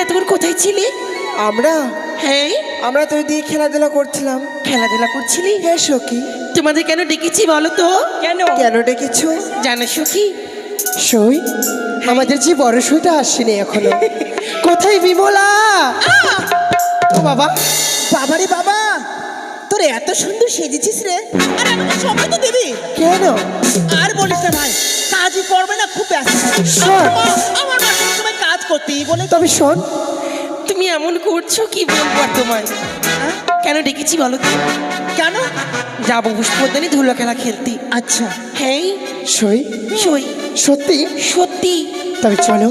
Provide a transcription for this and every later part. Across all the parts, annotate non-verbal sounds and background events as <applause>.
এতক্ষণ কোথায় ছিলে? আমরা? হ্যাঁ? আমরা তো দিয়ে খেলাধুলা করছিলাম। খেলাধুলা করছিলি? হ্যাঁ সখী। তোমাদের কেন ডেকেছি বলো তো? কেন? কেন ডেকেছ? জানো সখী সই? আমাদের যে বড় সইটা আসেনি এখনও। <laughs> কোথায় বিমলা? ও বাবা বাবারে বাবা। তোর এত সুন্দর সেজেছিস রে। আর আমাকে সময় তো দিবি। কেন? আর বলিস না ভাই কাজই করবে না খুব ব্যস্ত। শোন। আমার করতেই বলে তবে শোন তুমি এমন করছ কি বলব আর তোমায়? হ্যাঁ? কেন ডেকেছি বলো তো? কেন? যাব পুষ্পদানি ধুলো খেলা খেলতে। আচ্ছা। হ্যাঁ সই? সই। সত্যি? সত্যি। তবে চলো।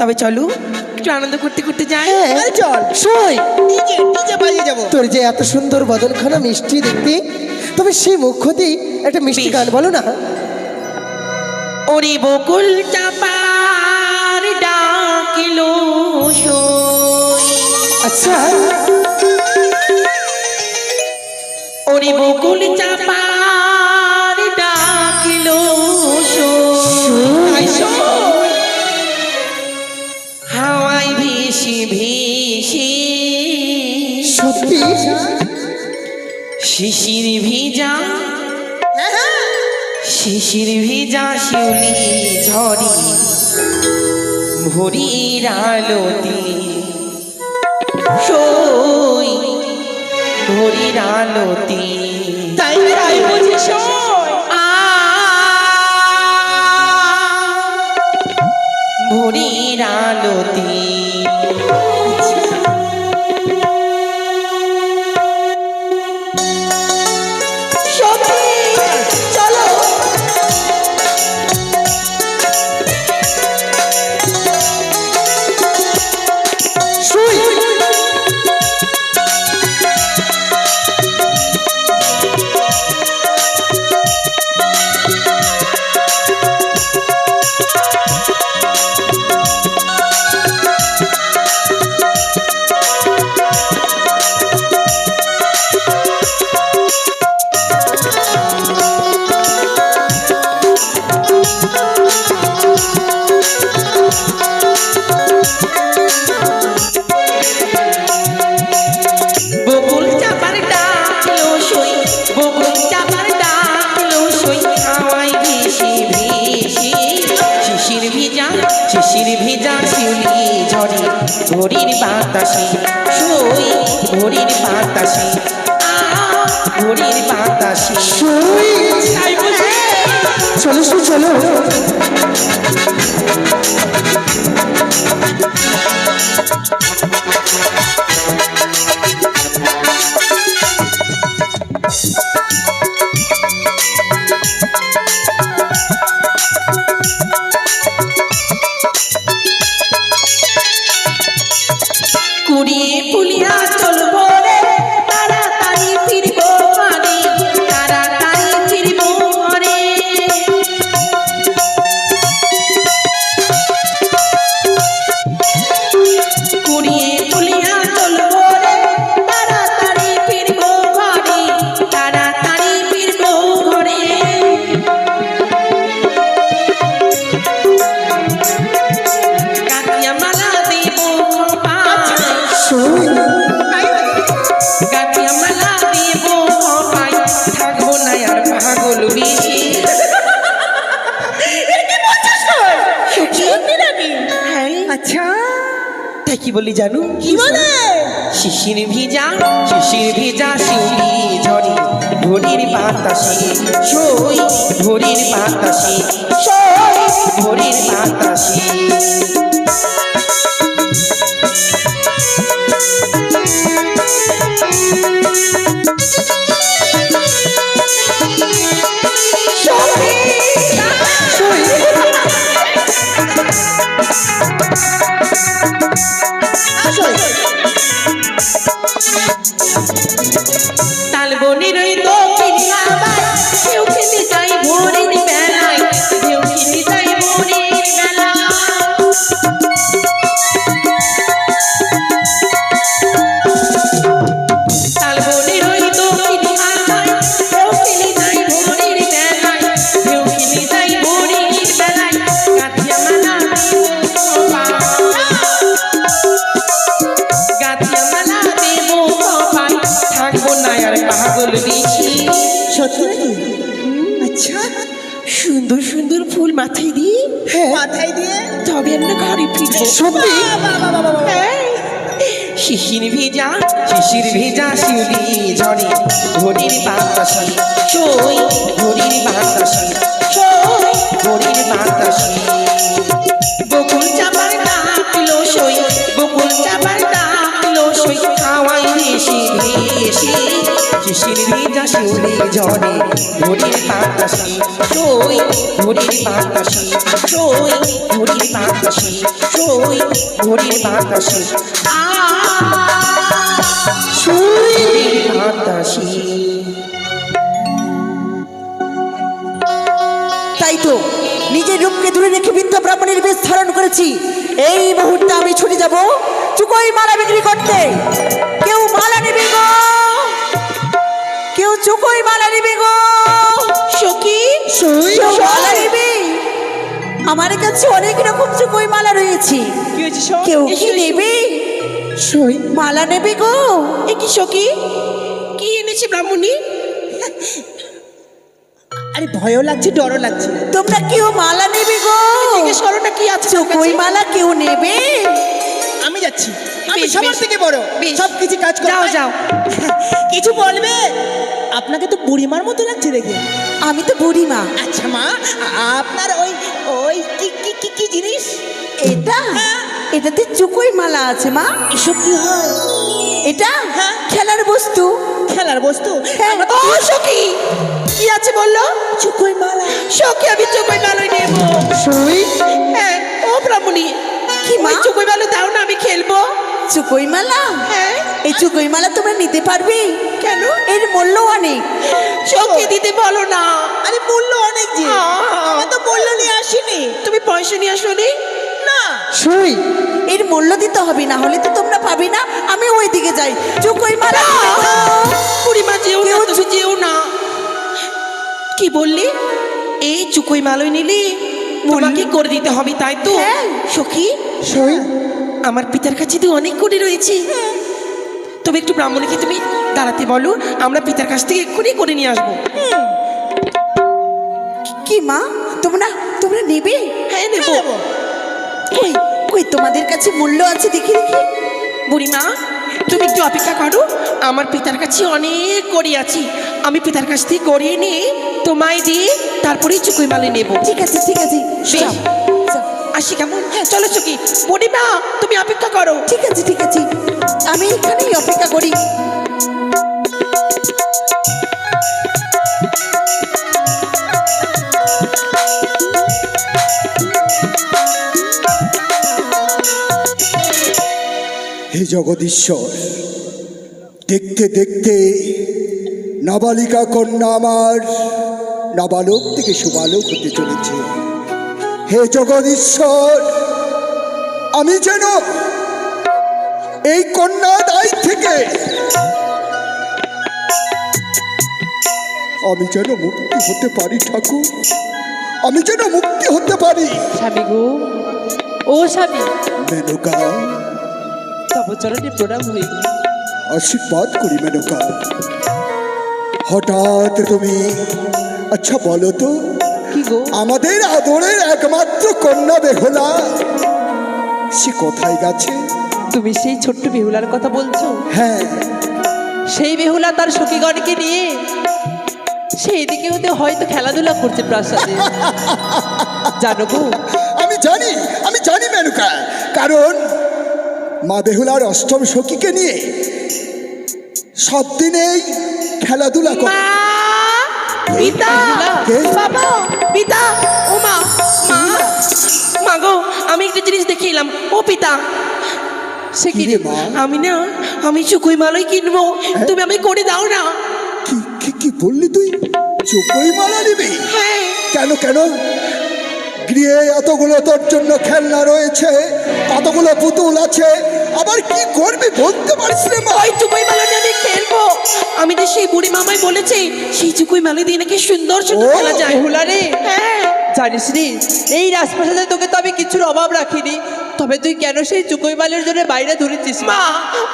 তবে চলো। একটু আনন্দ করতে করতে যাই। হ্যাঁ। চল সই। ডিজে ডিজে বাজিয়ে যাব। তোর যে এত সুন্দর বদনখানা মিষ্টি দেখতে তবে সেই মুখ্যতেই একটা মিষ্টি গান বলো না। ওরে বকুল চাপার সই আচ্ছা। ওরে বকুল চাপার ডাকিলো ভেসে ভেসে সত্যি? শিশির ভিজা হ্যাঁ, শিশির ভিজা শিউলি ঝরি ভোরির আলোতে। সই ভরির আলোতে। তাই তাই বলছি ভরির আলোতে। চলো চলো। কি বলি জানো? কি বলে? শিশির ভিজা শিশির ভিজা শিউলি ঝরি ভোরির বাতাসে সই ভোরির বাতাসে সই ভোরির বাতাসে। কাঁচিয়া মালা দেব পাই থাকব না আর পাগল দেখি সত্যি? আচ্ছা সুন্দর সুন্দর ফুল মাথায় দিয়ে। হ্যাঁ। মাথায় দিয়ে তবে আমরা ঘরে ফিরবো। সত্যি? হ্যাঁ। শিশির ভেজা শিশির ভেজা শিউলি ঝরে ঘড়ির বাতাসন সই ঘড়ির বাতাসন সই ঘড়ির বাতাসন তাই তো নিজের রূপকে দূরে রেখে বৃদ্ধ ব্রাহ্মণের বেশ ধারণ করেছি। এই মুহূর্তে আমি ছুটে যাব চুকোই মালা বিক্রি করতে। কেউ মালা নেবে গো? চুকোই মালা নেবে গো। সখী মালা নেবে আমার কাছে অনেক রকম চুকোই মালা রয়েছে। কেউ কি নেবে? মালা নেবে গো। এ কি সখী? কি এনেছে ব্রাহ্মণী? আরে ভয়ও লাগছে ডরও লাগছে। তোমরা কেউ মালা নেবে গো। না কি আছে তোর মালা কেউ নেবে? যাচ্ছি আমি সবার থেকে বড়। সব কিছু কাজ যাও, যাও। <laughs> কিছু বলবে? আপনাকে তো বুড়িমার মতো লাগছে দেখে। আমি তো বুড়িমা। আচ্ছা মা আপনার ওই ওই কি কি কি কি জিনিস? এটা? এটাতে চুকোই মালা আছে মা। এসব কি হয়? এটা? হ্যাঁ। খেলার বস্তু। খেলার বস্তু? হ্যাঁ। ও সখী! কি আছে বলল? চুকোই মালা। সখী আমি চোখই মালই নেব। সই হ্যাঁ ও ব্রাহ্মণী। কি মা? চোখই মালো দাও না আমি খেলব। চুকোই মালা হ্যাঁ। এই চুকোই মালা তোমরা নিতে পারবে? কেন? এর মূল্য অনেক। সখী দিতে বলো না। আরে মূল্য অনেক যে। আ। আমরা তো মূল্য নিয়ে আসিনি। তুমি পয়সা নিয়ে আসোনি? না। সই এর মূল্য দিতে হবে না হলে তো তোমরা পাবে না। আমি ওই দিকে যাই। চুকোই মালা। বুড়িমা যেও না তুমি যেও না। কি বললি? এই চুকোই মালই নিলি তোমাকে করে দিতে হবে তাই তো? হ্যাঁ। সখী। সই আমার পিতার কাছে তো অনেক কোটি রয়েছে। তবে একটু ব্রাহ্মণীকে তুমি দাঁড়াতে বলো আমরা পিতার কাছ থেকে এক্ষুনি করে নিয়ে আসব। কি মা তোমরা তোমরা নেবে? হ্যাঁ নেব। নেব। কই কই তোমাদের কাছে মূল্য আছে দেখি দেখি। বুড়িমা তুমি একটু অপেক্ষা করো আমার পিতার কাছে অনেক করি আছি। আমি পিতার কাছ থেকে গড়িয়ে নিয়ে তোমায় দিয়ে তারপরেই চুকুই মালে নেব। ঠিক আছে ঠিক আছে। আসি কেমন? হ্যাঁ চলো চুকি বুড়িমা তুমি অপেক্ষা করো। ঠিক আছে ঠিক আছে। আমি এখানেই অপেক্ষা করি। হে জগদীশ্বর দেখতে দেখতে নাবালিকা কন্যা আমার নাবালক থেকে সুবালক হতে চলেছে। হে জগদীশ্বর আমি যেন এই কন্যা দায় থেকে আমি যেন মুক্তি হতে পারি ঠাকুর। আমি যেন মুক্তি হতে পারি। স্বামী গো। ও স্বামী। মেনকা। তব চরণে প্রণাম হইল আশীর্বাদ করি মেনকা। হঠাৎ তুমি আচ্ছা বলো তো আমাদের আদরের একমাত্র কন্যা বেহলা সে কোথায় গেছে। তুমি সেই ছোট্ট বেহুলার কথা বলছো? হ্যাঁ। সেই বেহুলা তার সখীগণকে নিয়ে সেই দিকে হতে হয়তো খেলাধুলা করছে প্রাসাদে। <laughs> জানো গো? আমি জানি আমি জানি মেনকা। কারণ মা বেহুলার অষ্টম সখীকে নিয়ে সব দিনেই খেলাধুলা করে। পিতা বাবা পিতা। আমি একটা জিনিস দেখে এলাম ও পিতা সে কি আমি না আমি চুকুই মালই কিনবো। তুমি আমি করে দাও না। কি কি কি বললি তুই? চুপই মালা নিবি? হ্যাঁ। কেন কেন? গৃহে এতগুলো তোর জন্য খেলনা রয়েছে কতগুলো পুতুল আছে আবার কি করবি বলতে পারিস রে মা? ওই চুকুই মালা নিয়ে আমি খেলব। আমি তো সেই বুড়ি মামাই বলেছে সেই চুকুই মালা দিয়ে নাকি সুন্দর সুন্দর খেলা যায়। বেহুলা রে। হ্যাঁ। জানিস নি? এই রাজপ্রাসাদে তোকে তো আমি কিছুর অভাব রাখিনি। তবে তুই কেন সেই চুকোই মালের জন্য বাইরে ধরেছিস? মা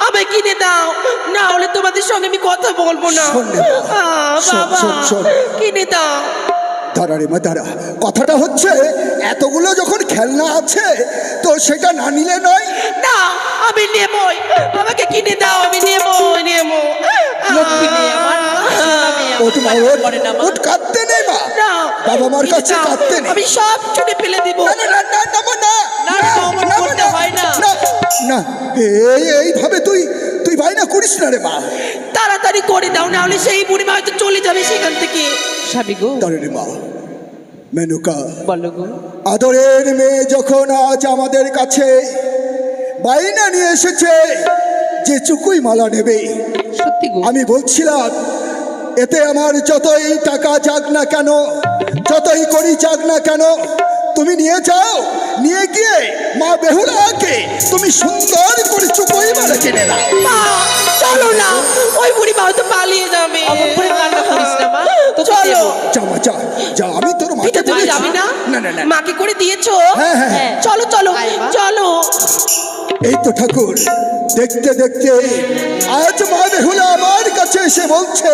আমি কিনে দাও। না হলে তোমাদের সঙ্গে আমি কথা বলব না। বাবা। কিনে দাও। দাঁড়া রে মা দাঁড়া কথাটা হচ্ছে এতগুলো যখন খেলনা আছে তো সেটা না নিলে নয়? না আমি নেবই। আমাকে কিনে দাও আমি নেব। নেব লক্ষ্মী আমার, মা। না কাঁদতে নেই মা? না বাবা মার কিনে কাছে কাঁদতে নেই। আমি সব ছুটে ফেলে দিব। না না না না না না না, না, না, হয় না। না না এই এইভাবে তুই তুই বাইনা করিস না রে মা। তাড়াতাড়ি করে দাও না হলে সেই বুড়িমা হয়তো চলে যাবে সেখান থেকে। স্বামী গো দাঁড়া মা মেনুকা। বলো গো। আদরের মেয়ে যখন আজ আমাদের কাছে বাইনা নিয়ে এসেছে যে চুকুই মালা নেবে। সত্যি গো। আমি বলছিলাম এতে আমার যতই টাকা যাক না কেন যতই করি যাক না কেন তুমি নিয়ে যাও। নিয়ে গিয়ে মা বেহুলাকে তুমি সুন্দর করে চুকুই মালা কিনে দাও। মা চলো না ওই বুড়িমা হয়তো পালিয়ে যাবে। কান্না করিস না মা। চলো। যা মা যা যা আমি তোর মাকে বলেছি। যাবি না? না না না। মাকে করে দিয়েছ? হ্যাঁ, হ্যাঁ, হ্যাঁ। চলো চলো চলো। এই তো ঠাকুর দেখতে দেখতে আজ মা বেহুলা আমার কাছে এসে বলছে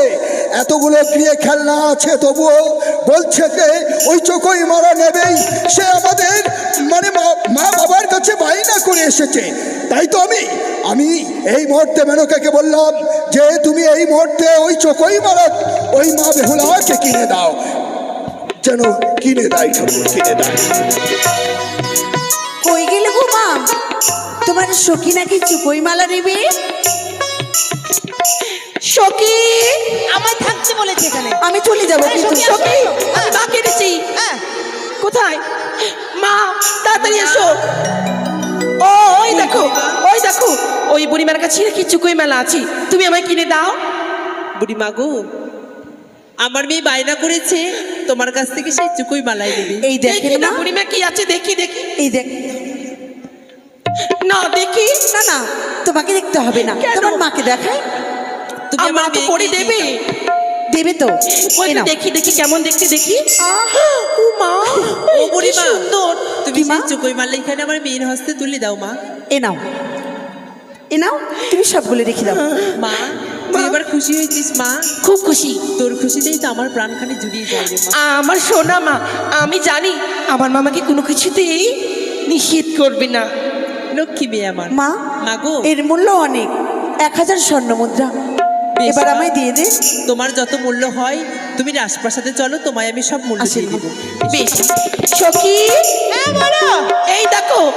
এতগুলো প্রিয় খেলনা আছে তবুও বলছে যে ওই চোখই মারা নেবেই। সে আমাদের মানে মা- বাবার কাছে বাইনা করে এসেছে। তাই তো আমি আমি এই মুহূর্তে মেনকাকে বললাম যে, তুমি এই মুহূর্তে ওই চোখই মারা, ওই মা বেহুলাকে কিনে দাও। যেন কিনে দেয় কিনে দেয়। কই গেলে গো মা? তোমার সখী নাকি চুকই মালা নেবে? সখী। আমায় থাকতে বলেছে এখানে। আমি চলে যাব হ্যাঁ, কিন্তু সখী, সখী আমি মা কেটেছি হ্যাঁ। কোথায়? মা তাড়াতাড়ি এসো ও ওই দেখো ওই দেখো ওই বুড়িমার কাছে নাকি চুকুই মেলা আছে। তুমি আমায় কিনে দাও। বুড়িমা গো আমার মেয়ে বায়না করেছে তোমার কাছ থেকে সেই চুকুই মালাই দেবে। এই দেখেন দেখি না বুড়িমা কি আছে দেখি দেখি। এই দেখ। না দেখি। না না তোমাকে দেখতে হবে না? তোমার মাকে দেখায় তুমি আমার তো করে দেবে? দেবে তো ওই দেখি দেখি কেমন দেখতে দেখি। ও মা ও কি বুড়িমা সুন্দর। তুমি মা? চুকুই মালা এখানে আমার মেয়ের হস্তে তুলে দাও মা। এ নাও। এ নাও তুমি সবগুলো রেখে দাও। মা তুই এবার খুশি হয়েছিস মা? খুব খুশি। তোর খুশিতেই তো আমার প্রাণখানে জুড়িয়ে যায় আমার সোনা মা আমি জানি আমার মামাকে কোনো কিছুতেই নিষেধ করবে না। লক্ষ্মী মেয়ে আমার। মা মা গো। এর মূল্য অনেক। এক হাজার স্বর্ণ মুদ্রা। এবার। আমায় দিয়ে দে। তোমার যত মূল্য হয় তুমি রাজপ্রাসাদে চলো তোমায় আমি সব মূল্য দিয়ে। দেবো। বেশ। সখি। হ্যাঁ বলো। এই দেখো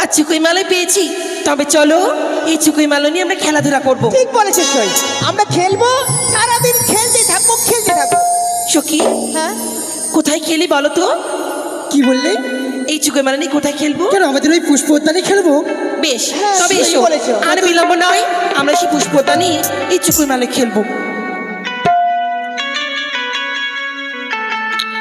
আর চুকুই মালাই পেয়েছি। তবে চলো এই চুকুই মালো নিয়ে আমরা খেলাধুলা করব। ঠিক বলেছিস সই আমরা খেলব সারাদিন খেলতে থাকব খেলতে থাকব। সখি হ্যাঁ? কোথায় খেলি বলো তো? কি বললে? এই চুকুই মালা নিয়ে কোথায় খেলব? কেন আমাদের ওই পুষ্প উদ্যানে খেলব? বেশ হ্যাঁ, তবে এসো। আর বিলম্ব নয় আমরা সেই পুষ্পতা নিয়ে এই মালে খেলব।